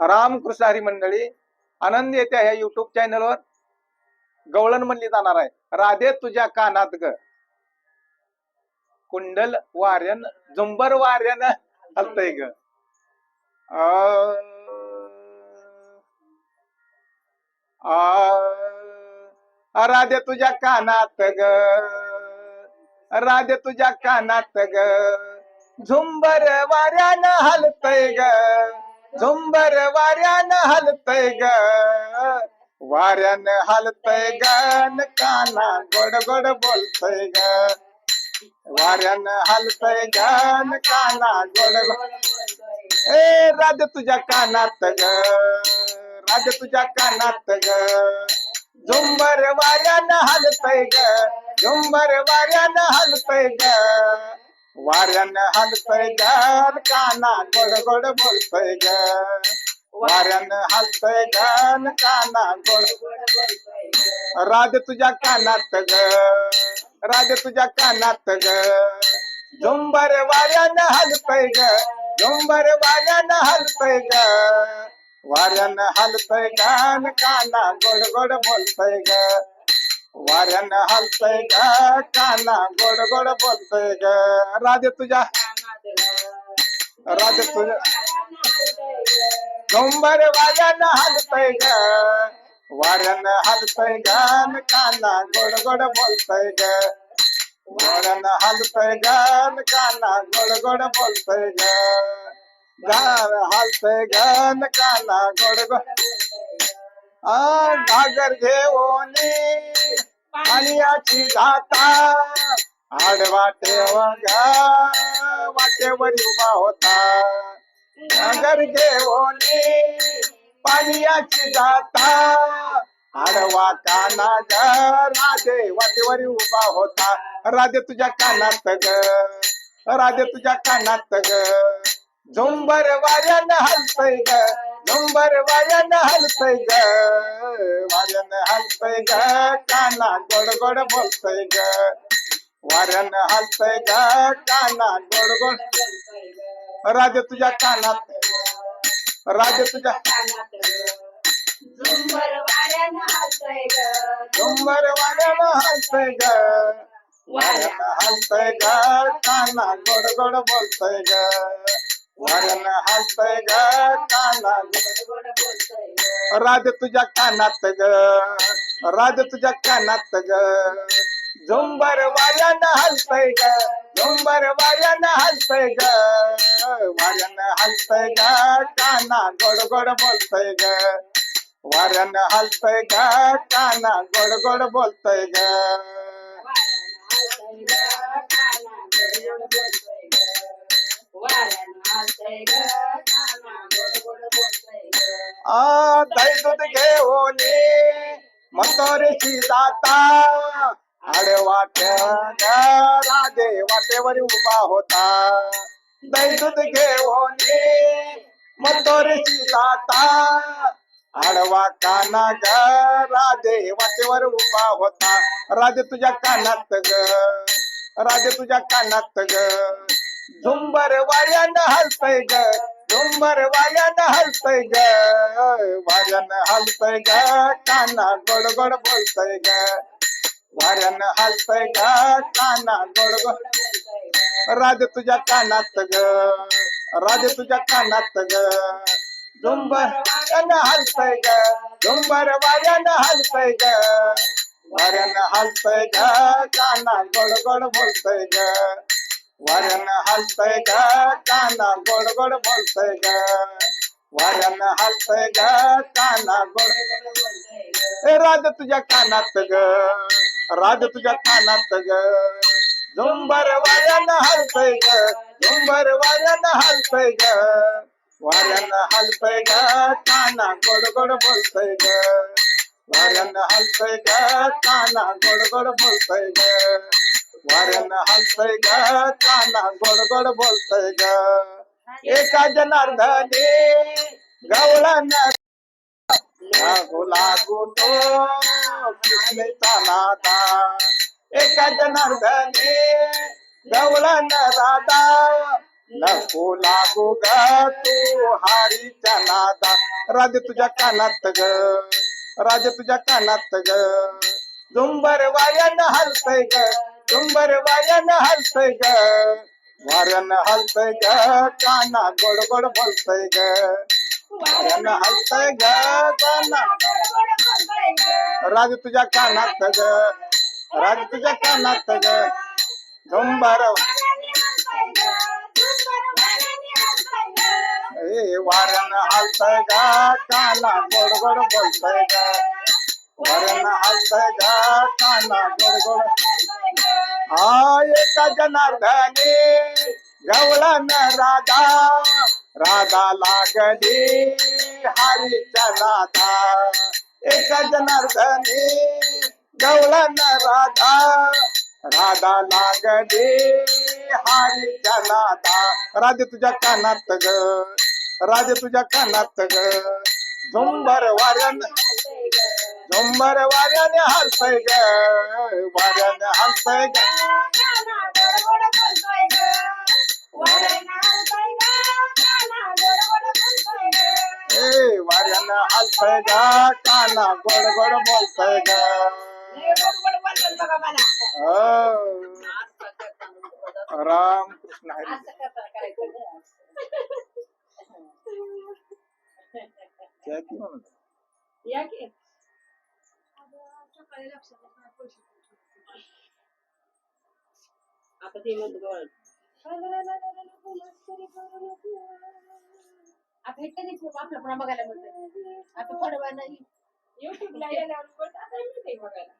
रामकृष्ण हरी मंडळी आनंद येते ह्या युट्यूब चॅनलवर गवळण म्हणली जाणार आहे. राधे तुझ्या कानात ग. कुंडल वार्यन झुंबर वार्यन हलतय ग. राधे तुझ्या कानात ग. राधे तुझ्या कानात ग. झुंबर वाऱ्यानं हलतय ग. झुंबर वाऱ्यानं हलतय ग. वाऱ्यानं हलतय ग. काना गोड गोड बोलतय ग. वाऱ्यानं हलतय ग. काना गोड गोड ए राज तुझ्या कानात ग. राज तुझ्या कानात ग. झुंबर वाऱ्यानं हलतय ग. झुंबर वाऱ्यानं हलतय ग. वाऱ्यानं हलतय ग काना गोड गोड बोलतय ग वाऱ्यानं हलतय ग काना गोड राज तुझ्या कानात ग राज तुझ्या कानात ग. झुंबर वाऱ्यानं हलतय ग झुंबर वाऱ्यानं हलतय ग. वाऱ्यानं हलतय गान काना गोड गोड बोलतय ग वाऱ्यानं हलतय ग काना गोड गोड बोलतय ग. राधे तुझ्या. राज तुझ्या. झुंबर वाऱ्यानं हलतय ग वाऱ्यानं हलतय ग काना गोड गोड बोलतय ग. वाऱ्यानं हलतय ग काना गोड गोड बोलतय ग. गार हलतय ग काना गोड गोड घागर घेऊन पाण्याची जाता आडवा ठेवा वाटेवर उभा होता. घागर घेऊन पाण्याची जाता आडवा काना ग राधे वाटेवर उभा होता. राधे तुझ्या कानात ग. राधे तुझ्या कानात ग. झुंबर वाऱ्यानं हलतय ग. झुंबर वाऱ्यानं हलतय ग. वाऱ्यानं हलतय ग. काना गोड गोड बोलतय ग. वाऱ्यानं हलतय ग. काना गोड गोड राजे तुझ्या कानात. राजे तुझ्या झुंबर वाऱ्यानं हलतय ग. झुंबर वाऱ्यानं हलतय ग. वाऱ्यानं हलतय ग. काना गोड गोड बोलतय ग. वाऱ्यानं हलतय ग काना गोड राज तुझ्या कानात ग राज तुझ्या कानात ग. झुंबर वाऱ्यानं हलतय ग. झुंबर वाऱ्यानं हलतय ग. वाऱ्यानं हलतय ग काना गोड गोड बोलतय ग. वाऱ्यानं हलतय ग काना गोड गोड बोलतय ग. आ दूध घेऊन मथोरीची जाता आडवाट राधे वाटेवर उभा होता. दही दूध घेऊन मथोरीची जाता आडवा काना ग राधे वाटेवर उभा होता. राधे तुझ्या कानात ग राधे तुझ्या कानात ग. झुंबर वाऱ्यानं हलतय ग झुंबर वाऱ्यानं हलतय ग वाऱ्यानं हलतय ग काना गोड गोड बोलतय ग वाऱ्यानं हलतय ग काना गोड गोड राज तुझ्या कानात ग राज तुझ्या कानात ग. झुंबर वाऱ्यानं हलतय ग झुंबर वाऱ्यानं हलतय ग वाऱ्यानं हलतय ग काना गोड गोड बोलतय ग वाऱ्यानं हलतय ग काना गोड गोड बोलतय ग. वाऱ्यानं हलतय ग काना गोड ए राज तुझ्या कानात ग राज तुझ्या कानात ग. झुंबर वाऱ्यानं हलतय ग झुंबर वाऱ्यानं हलतय ग. वाऱ्यानं हलतय ग काना गोड गोड बोलतय ग. वाऱ्यानं हलतय ग काना गोड गोड बोलतय ग. वाऱ्यानं हलतय ग काना गोड गोड बोलतय ग. एका जनार्दने गवळण लागू लागू तो कृष्णेचा नादा एका जनार्दने गवळण राधा नको लागू ग तू हारीच्या नादा राज तुझ्या कानात ग राज तुझ्या कानात ग. झुंबर वाऱ्यानं हलतय ग डुंबर वाऱ्यानं हलतय ग. वाऱ्यानं हलतय ग. काना गोड गोड बोलतय ग. वाऱ्यानं हलतय ग. काना राज तुझ्या कानात ग. राज तुझ्या कानात ग. झुंबर ए हलतय ग. काना गोड गोड बोलतय ग. वाऱ्यानं हलतय ग. काना गोड गोड हा एका जनार्दने न राधा. राधा लागली हरीच्या राधा एका जनार्दने गवळण राधा. राधा लागली हरीच्या नादा राधे तुझ्या कानात ग राधे तुझ्या कानात ग. झुंबर वाऱ्यानं झुंबर वाऱ्याने हलतय ग वाऱ्याने हलतय ग. ए वाऱ्यानं हलतय ग काना गोड गोड बोलतय ग. राम कृष्ण हरी. आता ते म्हणतो आता हे कधी खूप आपलं पुन्हा बघायला मिळतं आता परवा नाही. युट्यूबला गेल्यावर पण आता मिळते बघायला.